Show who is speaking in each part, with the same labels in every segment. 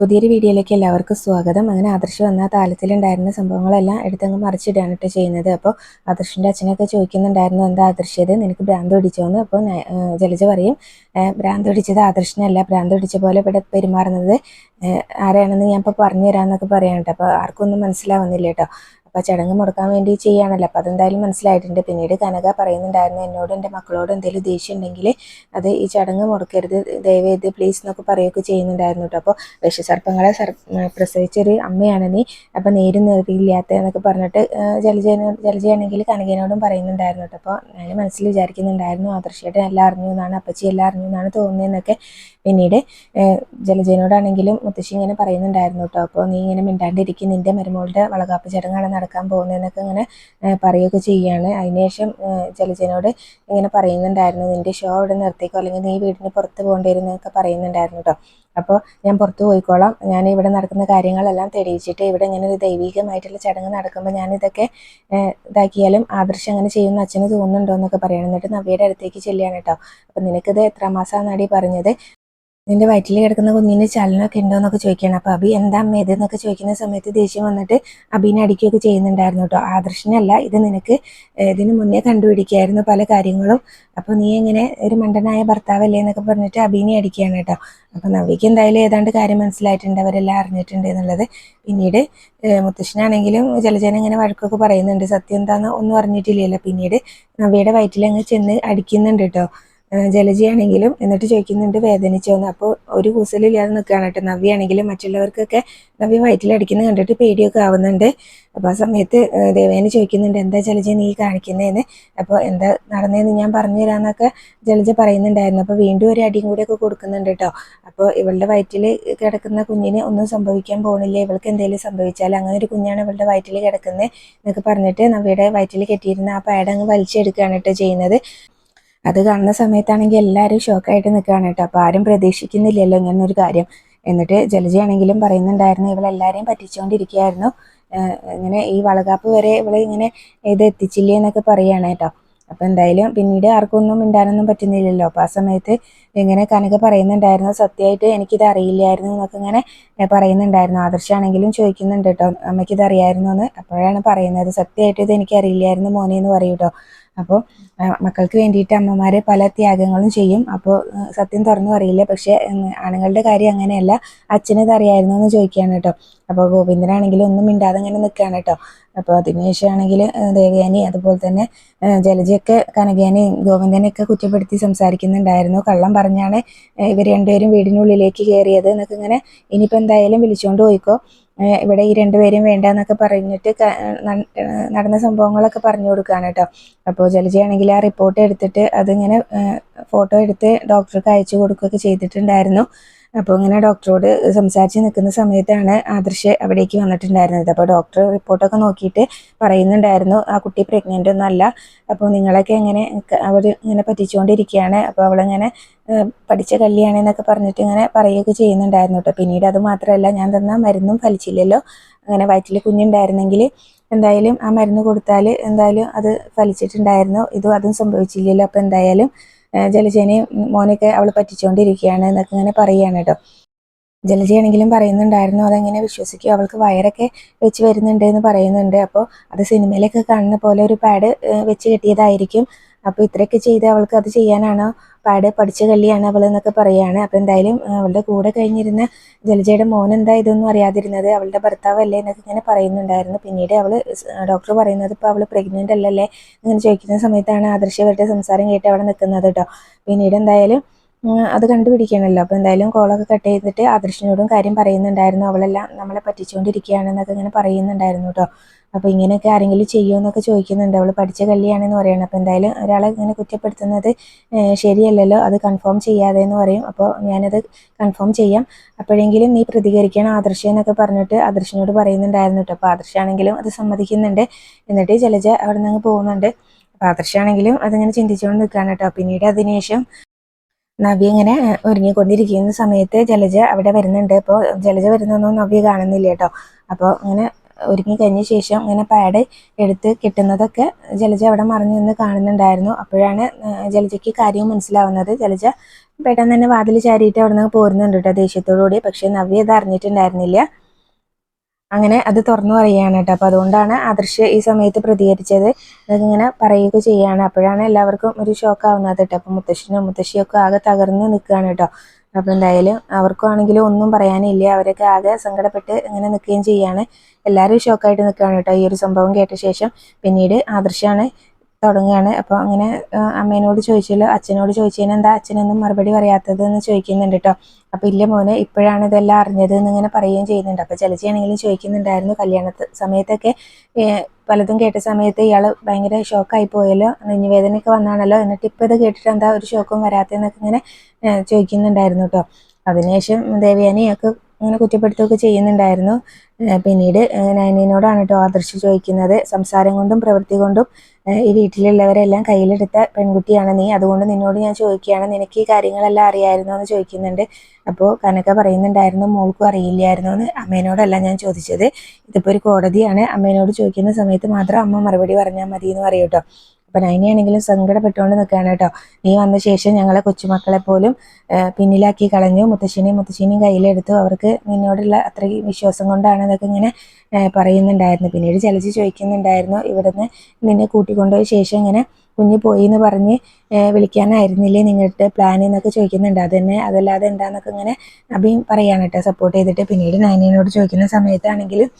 Speaker 1: പുതിയൊരു വീഡിയോയിലേക്ക് എല്ലാവർക്കും സ്വാഗതം. അങ്ങനെ ആദർശ് വന്ന താലത്തിലുണ്ടായിരുന്ന സംഭവങ്ങളെല്ലാം എടുത്തങ്ങ് മറിച്ചിടാണ് കേട്ടോ ചെയ്യുന്നത്. അപ്പോൾ ആദർശിന്റെ അച്ഛനൊക്കെ ചോദിക്കുന്നുണ്ടായിരുന്നു എന്താ ആദർശിയത് നിനക്ക് ഭ്രാന്ത് പിടിച്ചോന്ന്? അപ്പോൾ ജലജ പറയും ഭ്രാന്ത് പിടിച്ചത് ആദർശനല്ല. ഭ്രാന്ത് പിടിച്ച പോലെ ഇവിടെ പെരുമാറുന്നത് ആരാണെന്ന് ഞാൻ ഇപ്പോൾ പറഞ്ഞു തരാമെന്നൊക്കെ പറയാനുണ്ട് അപ്പോൾ ആർക്കൊന്നും മനസ്സിലാവുന്നില്ല കേട്ടോ അപ്പോൾ ചടങ്ങ് മുടക്കാൻ വേണ്ടി ചെയ്യാണല്ലോ. അപ്പോൾ അതെന്തായാലും മനസ്സിലായിട്ടുണ്ട്. പിന്നീട് കനക പറയുന്നുണ്ടായിരുന്നു എന്നോട് എന്റെ മക്കളോട് എന്തെങ്കിലും ദേഷ്യം ഉണ്ടെങ്കിൽ അത് ഈ ചടങ്ങ് മുടക്കരുത്. ദയവേത് പ്ലീസ് എന്നൊക്കെ പറയുകയൊക്കെ ചെയ്യുന്നുണ്ടായിരുന്നു കേട്ടോ അപ്പോൾ വിഷസർപ്പങ്ങളെ സർ പ്രസവിച്ചൊരു അമ്മയാണ് നീ. അപ്പോൾ നേരും നേറിയില്ലാത്ത എന്നൊക്കെ പറഞ്ഞിട്ട് ജലജന ജലജയാണെങ്കിൽ കനകനോടും പറയുന്നുണ്ടായിരുന്നു കേട്ടോ അപ്പോൾ ഞാൻ മനസ്സിൽ വിചാരിക്കുന്നുണ്ടായിരുന്നു ആദർശയുടെ എല്ലാം അറിഞ്ഞു എന്നാണ് അപ്പച്ചി എല്ലാം അറിഞ്ഞു എന്നാണ് തോന്നിയെന്നൊക്കെ പിന്നീട് ജലജയനോടാണെങ്കിലും മുത്തശ്ശി ഇങ്ങനെ പറയുന്നുണ്ടായിരുന്നു കേട്ടോ അപ്പോൾ നീ ഇങ്ങനെ മിണ്ടാണ്ടിരിക്കും. നിന്റെ മരുമോളുടെ വളകാപ്പ് ചടങ്ങാണ് നടക്കാൻ പോകുന്നതെന്നൊക്കെ ഇങ്ങനെ പറയുകയൊക്കെ ചെയ്യുകയാണ് അതിനുശേഷം ജലജനോട് ഇങ്ങനെ പറയുന്നുണ്ടായിരുന്നു നിന്റെ ഷോ അവിടെ നിർത്തിക്കോ അല്ലെങ്കിൽ നീ വീടിന് പുറത്ത് പോകേണ്ടി വരുന്നതൊക്കെ പറയുന്നുണ്ടായിരുന്നു കേട്ടോ അപ്പോൾ ഞാൻ പുറത്ത് പോയിക്കോളാം. ഞാൻ ഇവിടെ നടക്കുന്ന കാര്യങ്ങളെല്ലാം തെളിയിച്ചിട്ട് ഇവിടെ ഇങ്ങനെ ഒരു ദൈവികമായിട്ടുള്ള ചടങ്ങ് നടക്കുമ്പോൾ ഞാനിതൊക്കെ ഇതാക്കിയാലും ആദർശം അങ്ങനെ ചെയ്യുന്ന അച്ഛന് തോന്നുന്നുണ്ടോ എന്നൊക്കെ പറയണം. എന്നിട്ട് നവ്യയുടെ അടുത്തേക്ക് ചെല്ലുകയാണ് കേട്ടോ അപ്പം നിനക്കിത് എത്ര മാസമാണെന്നാടി പറഞ്ഞത്? നിന്റെ വയറ്റിൽ കിടക്കുന്ന കുഞ്ഞിന് ചലനമൊക്കെ ഉണ്ടോ എന്നൊക്കെ ചോദിക്കുകയാണ്. അപ്പോൾ അബി എന്താ അമ്മ ഇതെന്നൊക്കെ ചോദിക്കുന്ന സമയത്ത് ദേഷ്യം വന്നിട്ട് അബീനെ അടിക്കുകയൊക്കെ ചെയ്യുന്നുണ്ടായിരുന്നു കേട്ടോ. ആദർശനല്ല ഇത് നിനക്ക് ഇതിന് മുന്നേ കണ്ടുപിടിക്കായിരുന്നു പല കാര്യങ്ങളും. അപ്പോൾ നീ എങ്ങനെ ഒരു മണ്ടനായ ഭർത്താവല്ലേ എന്നൊക്കെ പറഞ്ഞിട്ട് അബീനെ അടിക്കുകയാണ് കേട്ടോ. അപ്പോൾ നവിക്ക് എന്തായാലും ഏതാണ്ട് കാര്യം മനസ്സിലായിട്ടുണ്ട് അവരെല്ലാം അറിഞ്ഞിട്ടുണ്ട് എന്നുള്ളത്. പിന്നീട് മുത്തശ്ശനാണെങ്കിലും ജലജന ഇങ്ങനെ വഴക്കൊക്കെ പറയുന്നുണ്ട്. സത്യം എന്താണെന്ന് ഒന്നും അറിഞ്ഞിട്ടില്ലല്ലോ. പിന്നീട് നവിയുടെ വയറ്റിൽ അങ്ങ് ചെന്ന് അടിക്കുന്നുണ്ട് കേട്ടോ. ജലജയാണെങ്കിലും എന്നിട്ട് ചോദിക്കുന്നുണ്ട് വേദനിച്ചോന്ന് അപ്പോൾ ഒരു കൂസലില്ലാതെ നിൽക്കുകയാണ് കേട്ടോ. നവ്യാണെങ്കിലും മറ്റുള്ളവർക്കൊക്കെ നവ്യ വയറ്റിലടിക്കുന്നത് കണ്ടിട്ട് പേടിയൊക്കെ ആവുന്നുണ്ട്. അപ്പോൾ ആ സമയത്ത് ദേവേനെ ചോദിക്കുന്നുണ്ട് എന്താ ജലജ നീ കാണിക്കുന്നതെന്ന് അപ്പോൾ എന്താ നടന്നതെന്ന് ഞാൻ പറഞ്ഞു തരാമെന്നൊക്കെ ജലജ പറയുന്നുണ്ടായിരുന്നു. അപ്പോൾ വീണ്ടും ഒരു അടിയും കൂടെയൊക്കെ കൊടുക്കുന്നുണ്ട് കേട്ടോ. അപ്പോൾ ഇവളുടെ വയറ്റിൽ കിടക്കുന്ന കുഞ്ഞിന് ഒന്നും സംഭവിക്കാൻ പോകുന്നില്ല ഇവൾക്ക് എന്തെങ്കിലും സംഭവിച്ചാൽ അങ്ങനെ ഒരു കുഞ്ഞാണ് ഇവളുടെ വയറ്റിൽ കിടക്കുന്നത് എന്നൊക്കെ പറഞ്ഞിട്ട് നവ്യയുടെ വയറ്റിൽ കെട്ടിയിരുന്ന ആ പാഡ് അങ്ങ് വലിച്ചെടുക്കുകയാണ് കേട്ടോ ചെയ്യുന്നത്. അത് കാണുന്ന സമയത്താണെങ്കിൽ എല്ലാവരും ഷോക്കായിട്ട് നിൽക്കുകയാണ് കേട്ടോ. അപ്പോൾ ആരും പ്രതീക്ഷിക്കുന്നില്ലല്ലോ ഇങ്ങനെ ഒരു കാര്യം. എന്നിട്ട് ജലജയാണെങ്കിലും പറയുന്നുണ്ടായിരുന്നു ഇവളെല്ലാവരെയും പറ്റിച്ചുകൊണ്ടിരിക്കുകയായിരുന്നു ഇങ്ങനെ ഈ വളകാപ്പ് വരെ ഇവളെ ഇങ്ങനെ ഇത് എത്തിച്ചില്ലേ എന്നൊക്കെ പറയുകയാണ് കേട്ടോ. അപ്പം എന്തായാലും പിന്നീട് ആർക്കൊന്നും മിണ്ടാനൊന്നും പറ്റുന്നില്ലല്ലോ. അപ്പോൾ ആ സമയത്ത് ഇങ്ങനെ കനക പറയുന്നുണ്ടായിരുന്നു സത്യമായിട്ട് എനിക്കിത് അറിയില്ലായിരുന്നു എന്നൊക്കെ ഇങ്ങനെ പറയുന്നുണ്ടായിരുന്നു. ആദർശാണെങ്കിലും ചോദിക്കുന്നുണ്ട് കേട്ടോ അമ്മയ്ക്കിത് അറിയായിരുന്നു എന്ന്. അപ്പോഴാണ് പറയുന്നത് സത്യമായിട്ട് ഇത് എനിക്ക് അറിയില്ലായിരുന്നു മോനെ എന്ന് പറയൂട്ടോ അപ്പോൾ മക്കൾക്ക് വേണ്ടിയിട്ട് അമ്മമാർ പല ത്യാഗങ്ങളും ചെയ്യും. അപ്പോൾ സത്യം തുറന്നു പറയില്ല. പക്ഷേ ആണുങ്ങളുടെ കാര്യം അങ്ങനെയല്ല. അച്ഛനത് അറിയായിരുന്നു എന്ന് ചോദിക്കുകയാണ് കേട്ടോ. അപ്പോൾ ഗോവിന്ദനാണെങ്കിലും ഒന്നും മിണ്ടാതെ അങ്ങനെ നിൽക്കുകയാണ് കേട്ടോ. അപ്പോൾ അതിനുശേഷമാണെങ്കിൽ ദേവയാനി അതുപോലെ തന്നെ ജലജയൊക്കെ കനകയാനി ഗോവിന്ദനെയൊക്കെ കുറ്റപ്പെടുത്തി സംസാരിക്കുന്നുണ്ടായിരുന്നു. കള്ളം പറഞ്ഞാണ് ഇവർ രണ്ടുപേരും വീടിനുള്ളിലേക്ക് കയറിയത്. എന്നൊക്കെ ഇങ്ങനെ ഇനിയിപ്പോൾ എന്തായാലും വിളിച്ചുകൊണ്ട് പോയിക്കോ. ഇവിടെ ഈ രണ്ടുപേരും വേണ്ട എന്നൊക്കെ പറഞ്ഞിട്ട് നടന്ന സംഭവങ്ങളൊക്കെ പറഞ്ഞു കൊടുക്കുകയാണ് കേട്ടോ അപ്പോൾ ജലജയാണെങ്കിൽ ആ റിപ്പോർട്ട് എടുത്തിട്ട് അതിങ്ങനെ ഫോട്ടോ എടുത്ത് ഡോക്ടർക്ക് അയച്ചു കൊടുക്കുകയൊക്കെ ചെയ്തിട്ടുണ്ടായിരുന്നു. അപ്പോൾ ഇങ്ങനെ ഡോക്ടറോട് സംസാരിച്ച് നിൽക്കുന്ന സമയത്താണ് ആദർശ് അവിടേക്ക് വന്നിട്ടുണ്ടായിരുന്നത്. അപ്പോൾ ഡോക്ടർ റിപ്പോർട്ടൊക്കെ നോക്കിയിട്ട് പറയുന്നുണ്ടായിരുന്നു ആ കുട്ടി പ്രഗ്നന്റ് ഒന്നും അല്ല അപ്പോൾ നിങ്ങളൊക്കെ എങ്ങനെ അവർ ഇങ്ങനെ പറ്റിച്ചുകൊണ്ടിരിക്കുകയാണ്. അപ്പോൾ അവളിങ്ങനെ പഠിച്ച കല്യാണെന്നൊക്കെ പറഞ്ഞിട്ട് ഇങ്ങനെ പറയുകയൊക്കെ ചെയ്യുന്നുണ്ടായിരുന്നു കേട്ടോ. പിന്നീട് അത് മാത്രമല്ല ഞാൻ തന്ന മരുന്നും ഫലിച്ചില്ലല്ലോ. അങ്ങനെ വയറ്റിൽ കുഞ്ഞുണ്ടായിരുന്നെങ്കിൽ എന്തായാലും ആ മരുന്ന് കൊടുത്താൽ എന്തായാലും അത് ഫലിച്ചിട്ടുണ്ടായിരുന്നു. ഇതും അതും സംഭവിച്ചില്ലല്ലോ. അപ്പോൾ എന്തായാലും ജലജേനെയും മോനൊക്കെ അവൾ പറ്റിച്ചുകൊണ്ടിരിക്കുകയാണ് എന്നൊക്കെ ഇങ്ങനെ പറയുകയാണ് കേട്ടോ. ജലജയാണെങ്കിലും പറയുന്നുണ്ടായിരുന്നു അതെങ്ങനെ വിശ്വസിക്കും? അവൾക്ക് വയറൊക്കെ വെച്ച് വരുന്നുണ്ട് എന്ന് പറയുന്നുണ്ട്. അപ്പോൾ അത് സിനിമയിലൊക്കെ കാണുന്ന പോലെ ഒരു പാഡ് വെച്ച് കെട്ടിയതായിരിക്കും. അപ്പോൾ ഇത്രയൊക്കെ ചെയ്ത് അവൾക്ക് അത് ചെയ്യാനാണ് പാടെ പഠിച്ച കല്ലിയാണ് അവൾ എന്നൊക്കെ പറയുകയാണ് അപ്പോൾ എന്തായാലും അവളുടെ കൂടെ കഴിഞ്ഞിരുന്ന ജലജയുടെ മോൻ എന്താ ഇതൊന്നും അറിയാതിരുന്നത് അവളുടെ ഭർത്താവ് അല്ലേ എന്നൊക്കെ ഇങ്ങനെ പറയുന്നുണ്ടായിരുന്നു. പിന്നീട് അവൾ ഡോക്ടർ പറയുന്നത് ഇപ്പോൾ അവൾ പ്രഗ്നന്റ് അല്ലല്ലേ ഇങ്ങനെ ചോദിക്കുന്ന സമയത്താണ് ആദർശ അവരുടെ സംസാരം കേട്ട് അവിടെ നിൽക്കുന്നത് കേട്ടോ. പിന്നീട് എന്തായാലും അത് കണ്ടുപിടിക്കണമല്ലോ അപ്പോൾ എന്തായാലും കോളൊക്കെ കട്ട് ചെയ്തിട്ട് ആദർശിനോടും കാര്യം പറയുന്നുണ്ടായിരുന്നു. അവളെല്ലാം നമ്മളെ പറ്റിച്ചുകൊണ്ടിരിക്കുകയാണെന്നൊക്കെ ഇങ്ങനെ പറയുന്നുണ്ടായിരുന്നു കേട്ടോ. അപ്പോൾ ഇങ്ങനെയൊക്കെ ആരെങ്കിലും ചെയ്യുമെന്നൊക്കെ ചോദിക്കുന്നുണ്ട്. അവൾ പഠിച്ച കല്യാണെന്ന് പറയണം. അപ്പോൾ എന്തായാലും ഒരാളെ ഇങ്ങനെ കുറ്റപ്പെടുത്തുന്നത് ശരിയല്ലല്ലോ. അത് കൺഫേം ചെയ്യാതെ എന്ന് പറയും. അപ്പോൾ ഞാനത് കൺഫേം ചെയ്യാം. അപ്പോഴെങ്കിലും നീ പ്രതികരിക്കണം ആദർശ എന്നൊക്കെ പറഞ്ഞിട്ട് ആദർശിനോട് പറയുന്നുണ്ടായിരുന്നു കേട്ടോ. അപ്പോൾ ആദർശാണെങ്കിലും അത് സമ്മതിക്കുന്നുണ്ട്. എന്നിട്ട് ജലജ അവിടെ നിന്ന് പോകുന്നുണ്ട്. അപ്പോൾ ആദർശാണെങ്കിലും അതിങ്ങനെ ചിന്തിച്ചുകൊണ്ട് നിൽക്കുകയാണ് കേട്ടോ. പിന്നീട് അതിനുശേഷം നവ്യ ഇങ്ങനെ ഒരുങ്ങിക്കൊണ്ടിരിക്കുന്ന സമയത്ത് ജലജ അവിടെ വരുന്നുണ്ട്. അപ്പോൾ ജലജ വരുന്നൊന്നും നവ്യ കാണുന്നില്ല കേട്ടോ. അപ്പോൾ അങ്ങനെ ഒരുങ്ങി കഴിഞ്ഞ ശേഷം ഇങ്ങനെ പാഡ് എടുത്ത് കിട്ടുന്നതൊക്കെ ജലജ അവിടെ മറിഞ്ഞു നിന്ന് കാണുന്നുണ്ടായിരുന്നു. അപ്പോഴാണ് ജലജയ്ക്ക് കാര്യം മനസ്സിലാവുന്നത്. ജലജ പെട്ടെന്ന് തന്നെ വാതിൽ ചാരിയിട്ട് അവിടെ നിന്ന് പോരുന്നുണ്ട് കേട്ടോ ദേഷ്യത്തോടുകൂടി. പക്ഷെ നവ്യ ഇത് അറിഞ്ഞിട്ടുണ്ടായിരുന്നില്ല. അങ്ങനെ അത് തുറന്നു പറയുകയാണ് കേട്ടോ. അപ്പോൾ അതുകൊണ്ടാണ് ആദർശ് ഈ സമയത്ത് പ്രതികരിച്ചത്. ഇങ്ങനെ പറയുക ചെയ്യുകയാണ്. അപ്പോഴാണ് എല്ലാവർക്കും ഒരു ഷോക്ക് ആവുന്നത് കേട്ടോ. അപ്പോൾ മുത്തശ്ശനും മുത്തശ്ശിയൊക്കെ ആകെ തകർന്ന് നിൽക്കുകയാണ് കേട്ടോ. അപ്പോൾ എന്തായാലും അവർക്കും ആണെങ്കിലും ഒന്നും പറയാനില്ല. അവരൊക്കെ ആകെ സങ്കടപ്പെട്ട് ഇങ്ങനെ നിൽക്കുകയും ചെയ്യാണ്. എല്ലാവരും ഷോക്കായിട്ട് നിൽക്കുകയാണ് കേട്ടോ ഈ ഒരു സംഭവം കേട്ട ശേഷം. പിന്നീട് ആദർശാണ് തുടങ്ങുകയാണ്. അപ്പോൾ അങ്ങനെ അമ്മേനോട് ചോദിച്ചില്ല അച്ഛനോട് ചോദിച്ചതിന് എന്താ അച്ഛനൊന്നും മറുപടി പറയാത്തത് എന്ന് ചോദിക്കുന്നുണ്ട് കേട്ടോ അപ്പോൾ ഇല്ല മോനെ ഇപ്പോഴാണ് ഇതെല്ലാം അറിഞ്ഞത് എന്നിങ്ങനെ പറയുകയും ചെയ്യുന്നുണ്ട്. അപ്പോൾ ചലച്ചിയാണെങ്കിലും ചോദിക്കുന്നുണ്ടായിരുന്നു കല്യാണ സമയത്തൊക്കെ പലതും കേട്ട സമയത്ത് ഇയാൾ ഭയങ്കര ഷോക്കായി പോയല്ലോ നെഞ്ഞുവേദനയൊക്കെ വന്നാണല്ലോ എന്നിട്ട് ഇപ്പോൾ ഇത് കേട്ടിട്ട് എന്താ ഒരു ഷോക്കും വരാത്തതെന്നൊക്കെ ഇങ്ങനെ ചോദിക്കുന്നുണ്ടായിരുന്നു കേട്ടോ അതിനുശേഷം ദേവയാനിയൊക്കെ ഇങ്ങനെ കുറ്റപ്പെടുത്തുകയൊക്കെ ചെയ്യുന്നുണ്ടായിരുന്നു. പിന്നീട് നയനീനോടാണ് കേട്ടോ ആദർശ് ചോദിക്കുന്നത്. സംസാരം കൊണ്ടും പ്രവൃത്തി കൊണ്ടും ഈ വീട്ടിലുള്ളവരെല്ലാം കയ്യിലെടുത്ത പെൺകുട്ടിയാണ് നീ. അതുകൊണ്ട് നിന്നോട് ഞാൻ ചോദിക്കുകയാണ് നിനക്ക് ഈ കാര്യങ്ങളെല്ലാം അറിയായിരുന്നോ എന്ന് ചോദിക്കുന്നുണ്ട്. അപ്പോൾ കനക പറയുന്നുണ്ടായിരുന്നു മോൾക്കും അറിയില്ലായിരുന്നു എന്ന് അമ്മേനോടല്ല ഞാൻ ചോദിച്ചത്. ഇതിപ്പോൾ ഒരു കോടതിയാണ്. അമ്മേനോട് ചോദിക്കുന്ന സമയത്ത് മാത്രം അമ്മ മറുപടി പറഞ്ഞാൽ മതി എന്ന് പറയും കേട്ടോ അപ്പം നൈനയാണെങ്കിലും സങ്കടപ്പെട്ടുകൊണ്ട് നിൽക്കുകയാണ് കേട്ടോ. നീ വന്ന ശേഷം ഞങ്ങളെ കൊച്ചുമക്കളെ പോലും പിന്നിലാക്കി കളഞ്ഞു. മുത്തശ്ശിനെയും മുത്തശ്ശിനെയും കയ്യിലെടുത്തു. അവർക്ക് നിന്നോടുള്ള അത്രയും വിശ്വാസം കൊണ്ടാണ് എന്നൊക്കെ ഇങ്ങനെ പറയുന്നുണ്ടായിരുന്നു പിന്നീട് ചലച്ച് ചോദിക്കുന്നുണ്ടായിരുന്നു ഇവിടുന്ന് നിന്നെ കൂട്ടിക്കൊണ്ടുപോയ ശേഷം ഇങ്ങനെ കുഞ്ഞ് പോയി എന്ന് പറഞ്ഞ് വിളിക്കാനായിരുന്നില്ലേ നിങ്ങളുടെ പ്ലാൻ എന്നൊക്കെ ചോദിക്കുന്നുണ്ട്. അത് തന്നെ അതല്ലാതെ എന്താന്നൊക്കെ ഇങ്ങനെ അഭിയും പറയാണ് സപ്പോർട്ട് ചെയ്തിട്ട്. പിന്നീട് നൈനയോട് ചോദിക്കുന്ന സമയത്താണെങ്കിലും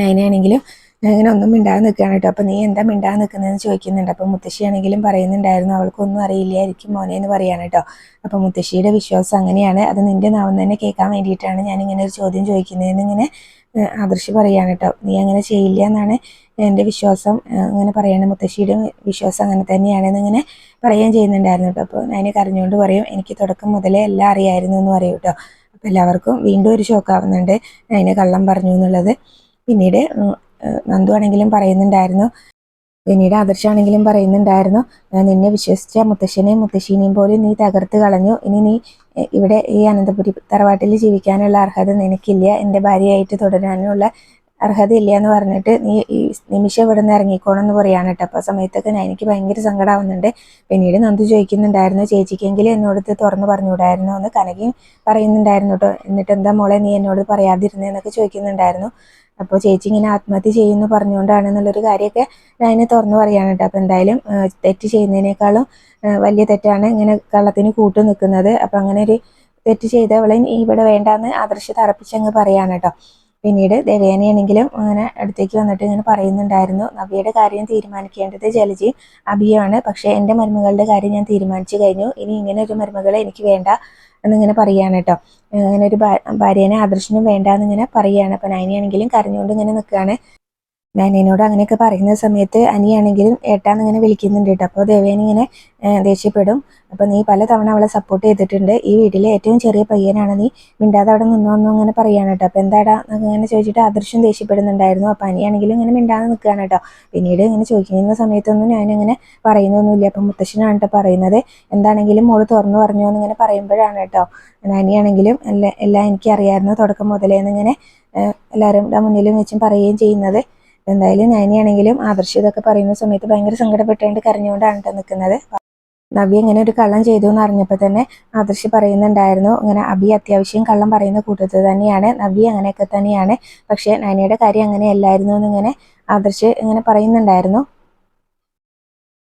Speaker 1: നൈനയാണെങ്കിലും ഇങ്ങനെ ഒന്നും മിണ്ടാതെ നിൽക്കുകയാണ് കേട്ടോ. അപ്പോൾ നീ എന്താ മിണ്ടാതെ നിൽക്കുന്നതെന്ന് ചോദിക്കുന്നുണ്ട്. അപ്പോൾ മുത്തശ്ശിയാണെങ്കിലും പറയുന്നുണ്ടായിരുന്നു. അവൾക്കൊന്നും അറിയില്ലായിരിക്കും മോനെ എന്ന് പറയാണ് കേട്ടോ. അപ്പോൾ മുത്തശ്ശിയുടെ വിശ്വാസം അങ്ങനെയാണ്. അത് നിന്റെ നാവം തന്നെ കേൾക്കാൻ വേണ്ടിയിട്ടാണ് ഞാൻ ഇങ്ങനെ ഒരു ചോദ്യം ചോദിക്കുന്നതെന്ന് ഇങ്ങനെ ആദർശി പറയാണ് കേട്ടോ. നീ അങ്ങനെ ചെയ്യില്ല എന്നാണ് എന്റെ വിശ്വാസം അങ്ങനെ പറയാണ്. മുത്തശ്ശിയുടെ വിശ്വാസം അങ്ങനെ തന്നെയാണെന്ന് ഇങ്ങനെ പറയുകയും ചെയ്യുന്നുണ്ടായിരുന്നു കേട്ടോ. അപ്പോൾ ഞാൻ കരഞ്ഞുകൊണ്ട് പറയും എനിക്ക് തുടക്കം മുതലേ എല്ലാം അറിയായിരുന്നു എന്ന് പറയും കേട്ടോ. അപ്പോൾ എല്ലാവർക്കും വീണ്ടും ഒരു ഷോക്കാവുന്നുണ്ട് അതിനെ കള്ളം പറഞ്ഞു എന്നുള്ളത്. പിന്നീട് നന്ദു ആണെങ്കിലും പറയുന്നുണ്ടായിരുന്നു. പിന്നീട് ആദർശാണെങ്കിലും പറയുന്നുണ്ടായിരുന്നു. ഞാൻ നിന്നെ വിശ്വസിച്ച മുത്തശ്ശനെയും മുത്തശ്ശീനെയും പോലും നീ തകർത്ത് കളഞ്ഞു. ഇനി നീ ഇവിടെ ഈ അനന്തപുരി തറവാട്ടിൽ ജീവിക്കാനുള്ള അർഹത നിനക്കില്ല. എന്റെ ഭാര്യയായിട്ട് തുടരാനുള്ള ഇല്ല എന്ന് പറഞ്ഞിട്ട് നീ ഈ നിമിഷം ഇവിടെ നിന്ന് ഇറങ്ങിക്കോണമെന്ന് പറയാണ് കേട്ടോ. അപ്പോൾ സമയത്തൊക്കെ ഞാൻ എനിക്ക് ഭയങ്കര സങ്കടമാവുന്നുണ്ട് പിന്നീട് നന്ദു ചോദിക്കുന്നുണ്ടായിരുന്നു ചേച്ചിക്കെങ്കിലും എന്നോട് തുറന്ന് പറഞ്ഞുകൂടായിരുന്നു? എന്ന് കനകയും പറയുന്നുണ്ടായിരുന്നു കേട്ടോ. എന്നിട്ട് എന്താ മോളെ നീ എന്നോട് പറയാതിരുന്നതെന്നൊക്കെ ചോദിക്കുന്നുണ്ടായിരുന്നു. അപ്പോൾ ചേച്ചി ഇങ്ങനെ ആത്മഹത്യ ചെയ്യുന്നു പറഞ്ഞുകൊണ്ടാണ് എന്നുള്ളൊരു കാര്യമൊക്കെ ഞാൻ തുറന്നു പറയാണ് കേട്ടോ. അപ്പോൾ എന്തായാലും തെറ്റ് ചെയ്യുന്നതിനേക്കാളും വലിയ തെറ്റാണ് ഇങ്ങനെ കള്ളത്തിന് കൂട്ടു നിൽക്കുന്നത്. അപ്പോൾ അങ്ങനെ ഒരു തെറ്റ് ചെയ്തവളെ ഇവിടെ വേണ്ടാന്ന് ആദർശ തറപ്പിച്ചങ്ങ് പറയാണ് കേട്ടോ. പിന്നീട് ദേവേനയാണെങ്കിലും അങ്ങനെ അടുത്തേക്ക് വന്നിട്ട് ഇങ്ങനെ പറയുന്നുണ്ടായിരുന്നു. നവ്യയുടെ കാര്യം തീരുമാനിക്കേണ്ടത് ജലജി അഭിയാണ് പക്ഷേ എന്റെ മരുമകളുടെ കാര്യം ഞാൻ തീരുമാനിച്ചു കഴിഞ്ഞു. ഇനി ഇങ്ങനെ ഒരു മരുമകളെ എനിക്ക് വേണ്ട. എന്നിങ്ങനെ പറയുകയാണ് കേട്ടോ. അങ്ങനെ ഒരു ഭാര്യേനെ ആദർശനും വേണ്ട എന്നിങ്ങനെ പറയുകയാണ് അപ്പം നൈനിയാണെങ്കിലും കരഞ്ഞുകൊണ്ട് ഇങ്ങനെ നിൽക്കുകയാണ്. നൈനയോട് അങ്ങനെയൊക്കെ പറയുന്ന സമയത്ത് അനിയാണെങ്കിലും ഏട്ടാന്ന് ഇങ്ങനെ വിളിക്കുന്നുണ്ട് കേട്ടോ. അപ്പോൾ ദേവേനി ഇങ്ങനെ ദേഷ്യപ്പെടും. അപ്പോൾ നീ പല തവണ അവളെ സപ്പോർട്ട് ചെയ്തിട്ടുണ്ട്. ഈ വീട്ടിലെ ഏറ്റവും ചെറിയ പയ്യനാണ് നീ. മിണ്ടാതെ അവിടെ നിന്നോ എന്നോ അങ്ങനെ പറയാണ് കേട്ടോ. അപ്പോൾ എന്താടാ അങ്ങനെ ചോദിച്ചിട്ട് അദൃശ്യം ദേഷ്യപ്പെടുന്നുണ്ടായിരുന്നു. അപ്പോൾ അനിയാണെങ്കിലും ഇങ്ങനെ മിണ്ടാതെ നിൽക്കുകയാണ് കേട്ടോ. പിന്നീട് ഇങ്ങനെ ചോദിക്കുന്ന സമയത്തൊന്നും ഞാനിങ്ങനെ പറയുന്നൊന്നുമില്ല. അപ്പം മുത്തശ്ശനാണ് കേട്ടോ പറയുന്നത്. എന്താണെങ്കിലും മോൾ തുറന്നു പറഞ്ഞു എന്നിങ്ങനെ പറയുമ്പോഴാണ് കേട്ടോ. അനിയാണെങ്കിലും എല്ലാം എല്ലാം എനിക്കറിയായിരുന്നു. തുടക്കം മുതലേ എന്നിങ്ങനെ എല്ലാവരും മുന്നിലും വെച്ചും പറയുകയും ചെയ്യുന്നത്. എന്തായാലും നയനിയാണെങ്കിലും ആദർശ് ഇതൊക്കെ പറയുന്ന സമയത്ത് ഭയങ്കര സങ്കടപ്പെട്ടുകൊണ്ട് കരഞ്ഞുകൊണ്ടാണ് കേട്ടോ നിൽക്കുന്നത്. നവ്യ ഇങ്ങനെ ഒരു കള്ളം ചെയ്തു എന്ന് അറിഞ്ഞപ്പോൾ തന്നെ ആദർശ് പറയുന്നുണ്ടായിരുന്നു. ഇങ്ങനെ അബി അത്യാവശ്യം കള്ളം പറയുന്ന കൂട്ടത്തിൽ തന്നെയാണ്. നവ്യ അങ്ങനെയൊക്കെ തന്നെയാണ്. പക്ഷേ നയനയുടെ കാര്യം അങ്ങനെയല്ലായിരുന്നു എന്നിങ്ങനെ ആദർശ് ഇങ്ങനെ പറയുന്നുണ്ടായിരുന്നു.